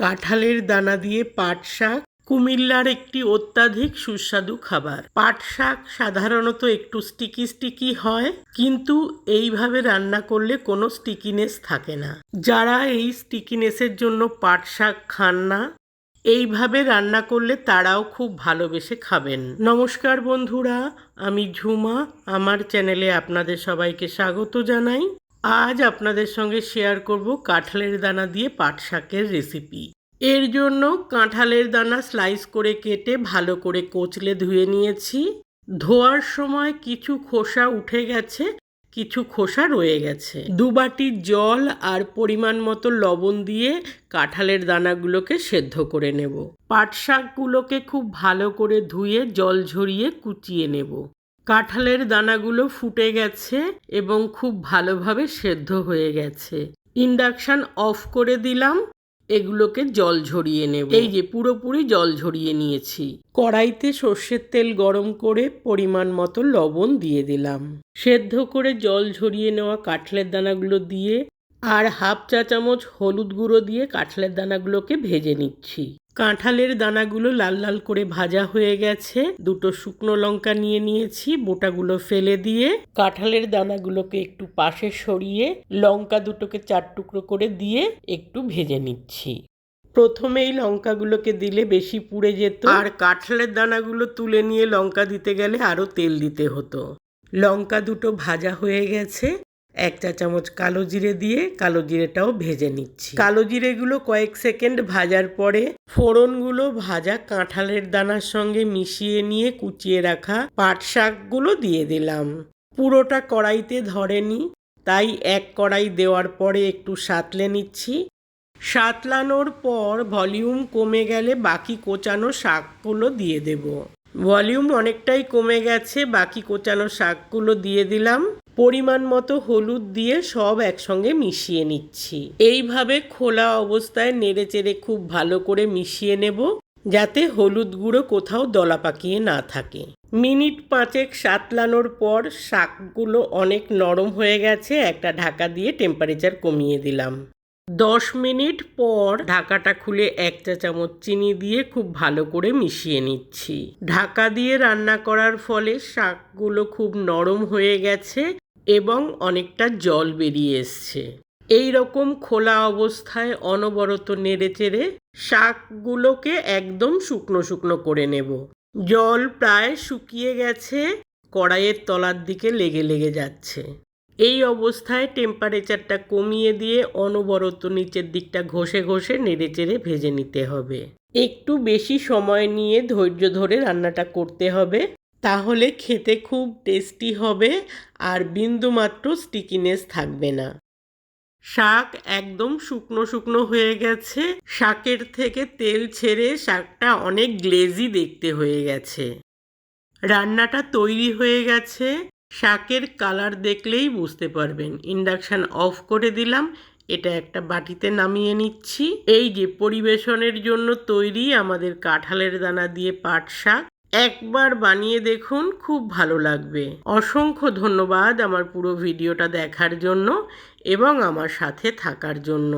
কাঁঠালের দানা দিয়ে পাট শাক, কুমিল্লার একটি অত্যাধিক সুস্বাদু খাবার। পাট শাক সাধারণত একটু স্টিকি স্টিকি হয়, কিন্তু এইভাবে রান্না করলে কোনো স্টিকিনেস থাকে না। যারা এই স্টিকিনেসের জন্য পাট শাক খান না, এইভাবে রান্না করলে তারাও খুব ভালোবেসে খাবেন। নমস্কার বন্ধুরা, আমি ঝুমা। আমার চ্যানেলে আপনাদের সবাইকে স্বাগত জানাই। আজ আপনাদের সঙ্গে শেয়ার করব কাঁঠালের দানা দিয়ে পাট শাকের রেসিপি এর জন্য কাঁঠালের দানা স্লাইস করে কেটে ভালো করে কোচলে ধুয়ে নিয়েছি। ধোয়ার সময় কিছু খোসা উঠে গেছে, কিছু খোসা রয়ে গেছে। দু বাটি জল আর পরিমাণ মতো লবণ দিয়ে কাঁঠালের দানাগুলোকে সেদ্ধ করে নেব। পাট শাকগুলোকে খুব ভালো করে ধুয়ে জল ঝরিয়ে কুচিয়ে নেব। কাঁঠালের দানাগুলো ফুটে গেছে এবং খুব ভালোভাবে সেদ্ধ হয়ে গেছে। ইন্ডাকশান অফ করে দিলাম, এগুলোকে জল ঝরিয়ে নেব। এই যে পুরোপুরি জল ঝরিয়ে নিয়েছি। কড়াইতে সর্ষের তেল গরম করে পরিমাণ মতো লবণ দিয়ে দিলাম। সেদ্ধ করে জল ঝরিয়ে নেওয়া কাঠলের দানাগুলো দিয়ে আর হাফ চা চামচ হলুদ গুঁড়ো দিয়ে কাঁঠালের দানাগুলোকে ভেজে নিচ্ছি। কাঁঠালের দানাগুলো লাল লাল করে ভাজা হয়ে গেছে। দুটো শুকনো লঙ্কা নিয়ে নিয়েছি, বোটাগুলো ফেলে দিয়ে। কাঁঠালের দানাগুলোকে একটু পাশে সরিয়ে লঙ্কা দুটোকে চার টুকরো করে দিয়ে একটু ভেজে নিচ্ছি। প্রথমেই লঙ্কাগুলোকে দিলে বেশি পুড়ে যেত। আর কাঁঠালের দানাগুলো তুলে নিয়ে লঙ্কা দিতে গেলে আরও তেল দিতে হতো। লঙ্কা দুটো ভাজা হয়ে গেছে। এক চা চামচ কালো জিরে দিয়ে কালো জিরেটাও ভেজে নিচ্ছি। কালো জিরেগুলো কয়েক সেকেন্ড ভাজার পরে ফোড়নগুলো ভাজা কাঁঠালের দানার সঙ্গে মিশিয়ে নিয়ে কুচিয়ে রাখা পাট শাকগুলো দিয়ে দিলাম। পুরোটা কড়াইতে ধরেনি, তাই এক কড়াই দেওয়ার পরে একটু সাতলে নিচ্ছি। সাতলানোর পর ভলিউম কমে গেলে বাকি কোচানো শাকগুলো দিয়ে দেব। ভলিউম অনেকটাই কমে গেছে, বাকি কোচানো শাকগুলো দিয়ে দিলাম। পরিমাণ মতো হলুদ দিয়ে সব একসঙ্গে মিশিয়ে নিচ্ছি। এইভাবে খোলা অবস্থায় নেড়ে চেড়ে খুব ভালো করে মিশিয়ে নেব, যাতে হলুদ গুঁড়ো কোথাও দলা পাকিয়ে না থাকে। মিনিট পাঁচেক সাতলানোর পর শাকগুলো অনেক নরম হয়ে গেছে, একটা ঢাকা দিয়ে টেম্পারেচার কমিয়ে দিলাম। দশ মিনিট পর ঢাকাটা খুলে এক চা চামচ চিনি দিয়ে খুব ভালো করে মিশিয়ে নিচ্ছি। ঢাকা দিয়ে রান্না করার ফলে শাকগুলো খুব নরম হয়ে গেছে এবং অনেকটা জল বেরিয়ে এসছে। এই রকম খোলা অবস্থায় অনবরত নেড়ে চেড়ে শাকগুলোকে একদম শুকনো শুকনো করে নেব। জল প্রায় শুকিয়ে গেছে, কড়াইয়ের তলার দিকে লেগে লেগে যাচ্ছে। এই অবস্থায় টেম্পারেচারটা কমিয়ে দিয়ে অনবরত নিচের দিকটা ঘষে ঘষে নেড়ে চেড়ে ভেজে নিতে হবে। একটু বেশি সময় নিয়ে ধৈর্য ধরে রান্নাটা করতে হবে। তাহলে খেতে খুব টেস্টি হবে আর বিন্দুমাত্র স্টিকিনেস থাকবে না। শাক একদম শুকনো শুকনো হয়ে গেছে। শাকের থেকে তেল ছেড়ে শাকটা অনেক গ্লেজি দেখতে হয়ে গেছে। রান্নাটা তৈরি হয়ে গেছে। শাকের কালার দেখলেই বুঝতে পারবেন। ইন্ডাকশান অফ করে দিলাম। এটা একটা বাটিতে নামিয়ে নিচ্ছি। এই যে পরিবেশনের জন্য তৈরি আমাদের কাঁঠালের দানা দিয়ে পাট শাক। একবার বানিয়ে দেখুন, খুব ভালো লাগবে। অসংখ্য ধন্যবাদ আমার পুরো ভিডিওটা দেখার জন্য এবং আমার সাথে থাকার জন্য।